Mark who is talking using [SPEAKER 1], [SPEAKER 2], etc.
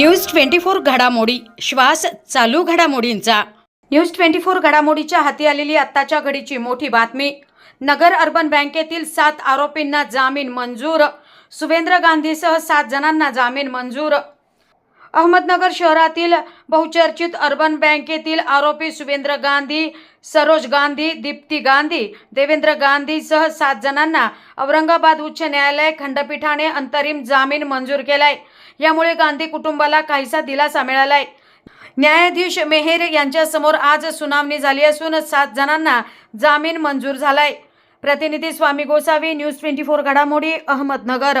[SPEAKER 1] News twenty four घडामोडी. श्वास चालू घडामोडींचा. न्यूज ट्वेंटी फोर घडामोडीच्या हाती आलेली आत्ताच्या घडीची मोठी बातमी. नगर अर्बन बँकेतील सात आरोपींना जामीन मंजूर. सुवेंद्र गांधीसह सात जणांना जामीन मंजूर. अहमदनगर शहरातील बहुचर्चित अर्बन बँकेतील आरोपी सुवेंद्र गांधी सरोज गांधी दीप्ती गांधी देवेंद्र गांधीसह सात जणांना औरंगाबाद उच्च न्यायालय खंडपीठाने अंतरिम जामीन मंजूर केलाय. यामुळे गांधी कुटुंबाला काहीसा दिलासा मिळालाय. न्यायाधीश मेहेर यांच्यासमोर आज सुनावणी झाली असून सात जणांना जामीन मंजूर झालाय. प्रतिनिधी Swami Gosavi news twenty four घडामोडी अहमदनगर.